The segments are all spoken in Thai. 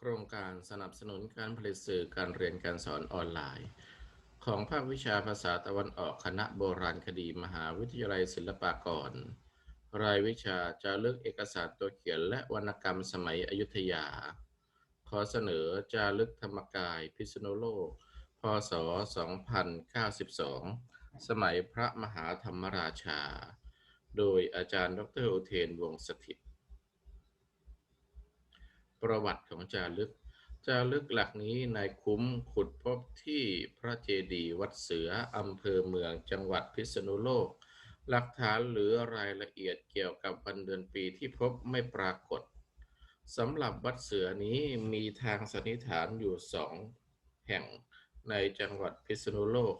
โครงการสนับสนุนการผลิตสื่อการเรียนการสอนออนไลน์ ของภาควิชาภาษาตะวันออกคณะโบราณคดีมหาวิทยาลัยศิลปากร รายวิชาจารึกเอกสารตัวเขียนและวรรณกรรมสมัยอยุธยา ขอเสนอจารึกธรรมกายพิษณุโลก พศ 2092 สมัยพระมหาธรรมราชา โดยอาจารย์ดรอุเทนวงศ์สถิต ประวัติของจารึก จารึกหลักนี้นายคุ้มขุดพบที่พระเจดีย์วัดเสืออำเภอเมืองจังหวัดพิษณุโลก หลักฐานหรือรายละเอียดเกี่ยวกับวันเดือนปีที่พบไม่ปรากฏสำหรับวัดเสือนี้มีทางสันนิษฐานอยู่สองแห่งในจังหวัดพิษณุโลก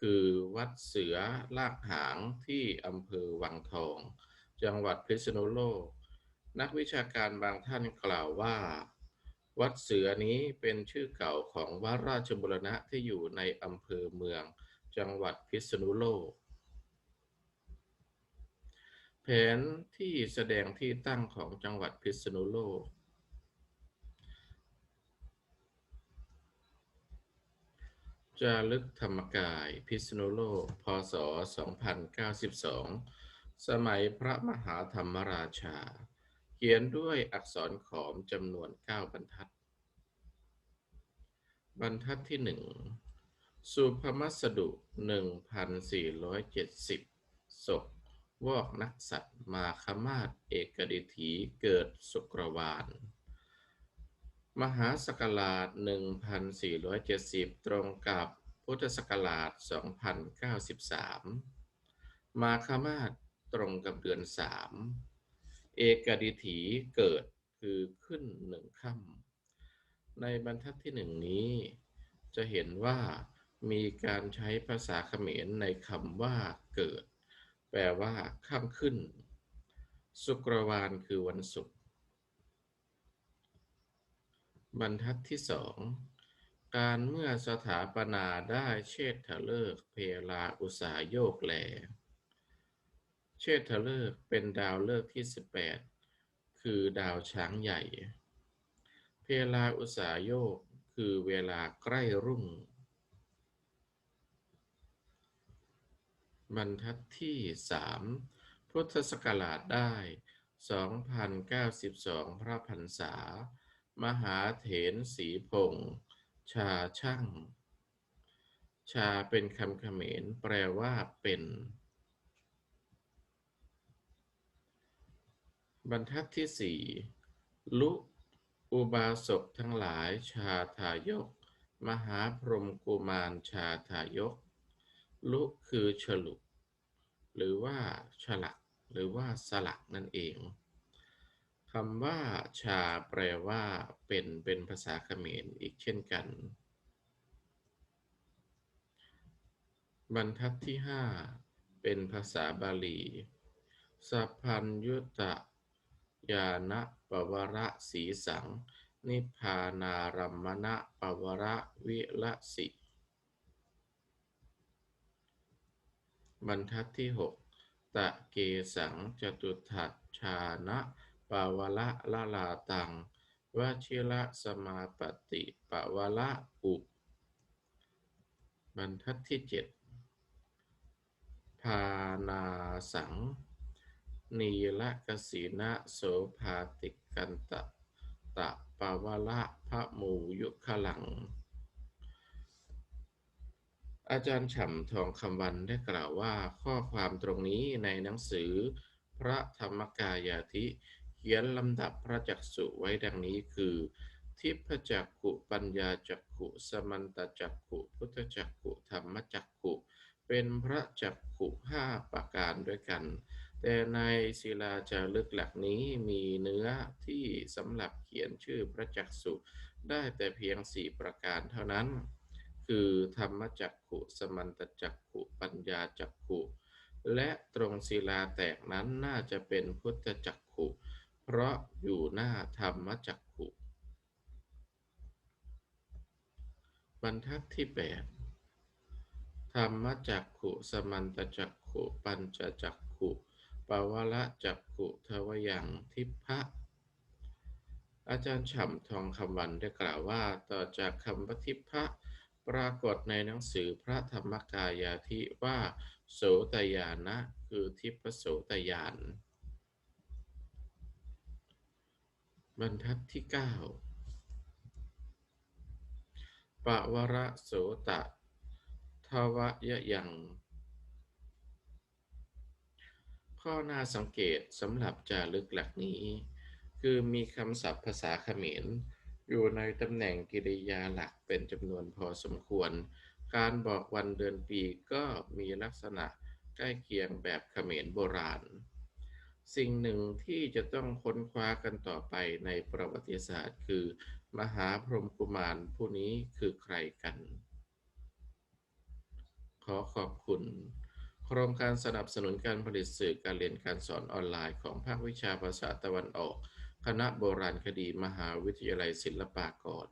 คือวัดเสือลากหางที่อำเภอวังทอง จังหวัดพิษณุโลก นักวิชาการบางท่านกล่าวว่า วัดเสือนี้เป็นชื่อเก่าของวัดราชบุรณะที่อยู่ในอำเภอเมือง จังหวัดพิษณุโลก แผนที่แสดงที่ตั้งของจังหวัดพิษณุโลก จารึกธรรมกายพิษณุโลก พศ 2092 สมัยพระมหาธรรมราชา ขียนด้วยอักษรขอมจำนวน 9 บรรทัด บรรทัดที่ 1 สุภมัสดุ 1470 ศก วอกนักสัตว์มาคมาศเอกดิถีเกิดสุกรวาลมหาศักราช 1470 ตรงกับพุทธศักราช 2093 มาคมาศตรงกับเดือน 3 เอกดิถีเกิดคือขึ้นหนึ่งค่ำในบรรทัดที่หนึ่งนี้ จะเห็นว่ามีการใช้ภาษาเขมรในคำว่าเกิด แปลว่าค่ำขึ้น สุกรวาลคือวันศุกร์บรรทัดที่สองการเมื่อสถาปนาได้เชษฐฤกษ์เพลาอุสาโยกแล เชษฐฤกษ์เป็นดาวฤกษ์ที่ 18 คือดาวช้างใหญ่ เพลาอุสาโยกคือเวลาใกล้รุ่ง บรรทัดที่ 3 พุทธศักราชได้ 2092 พระพรรษา มหาเถรสีพงษ์ชาช่าง ชาเป็นคำเขมรแปลว่าเป็น บรรทัดที่สี่ลุอุบาสกทั้งหลายชาทายก มหาพรหมกุมารชาทายก ลุคือฉลุหรือว่าฉลัก หรือว่าสลักนั่นเองคำว่าชาแปลว่าเป็นเป็นภาษาเขมรอีกเช่นกัน บรรทัดที่ห้าเป็นภาษาบาลีสัพพัญยุตะ ยานะปวระสีสัง นิพพานารัมมณะปวระวิละสิ บรรทัดที่หกตะเกสังจตุถัดชานะปาวละละลาตังวชิระสมาปฏิปวละอุบรรทัดที่เจ็ดพานาสัง นีละกสีนะโสภาติกันตะตะปาวละพระมูยุคลัง อาจารย์ฉ่ำทองคำวันได้กล่าวว่าข้อความตรงนี้ในหนังสือ พระธรรมกายาธิเขียนลำดับพระจักสุไว้ดังนี้คือ ทิพจักขุปัญญาจักขุสมันตจักขุพุทธจักขุธรรมจักขุเป็นพระจักขุห้าประการด้วยกัน แต่ในศิลาจารึกหลักนี้มีเนื้อที่สำหรับเขียนชื่อพระจักสุได้แต่เพียงสี่ประการเท่านั้น คือธรรมจักขุ สมันตจักขุ ปัญญาจักขุ และตรงศิลาแตกนั้นน่าจะเป็นพุทธจักขุ เพราะอยู่หน้าธรรมจักขุ บรรทัดที่ 8 ธรรมจักขุ สมันตจักขุ ปัญจจักขุ ปวละจักขุทวยังทิพะอาจารย์ฉ่ำทองคำวันได้กล่าวว่าต่อจากคำปฏิภะปรากฏในหนังสือพระธรรมกายาธิว่า โสตยานะ คือทิพโสตยาน บรรทัดที่ 9ปะวระโสตะทวะยะยัง ข้อน่าสังเกตสำหรับจารึกหลักนี้ คือมีคำศัพท์ภาษาเขมร อยู่ในตำแหน่งกริยาหลักเป็นจำนวนพอสมควร การบอกวันเดือนปีก็มีลักษณะใกล้เคียงแบบเขมรโบราณ สิ่งหนึ่งที่จะต้องค้นคว้ากันต่อไปในประวัติศาสตร์ คือ มหาพรหมกุมารผู้นี้คือใครกัน ขอขอบคุณ ครงการสนับสนุนการผลิตสื่อการเรียนการสอนออนไลน์ของภาควิชาภาษาตะวันออก คณะโบราณคดีมหาวิทยาลัยศิลปากร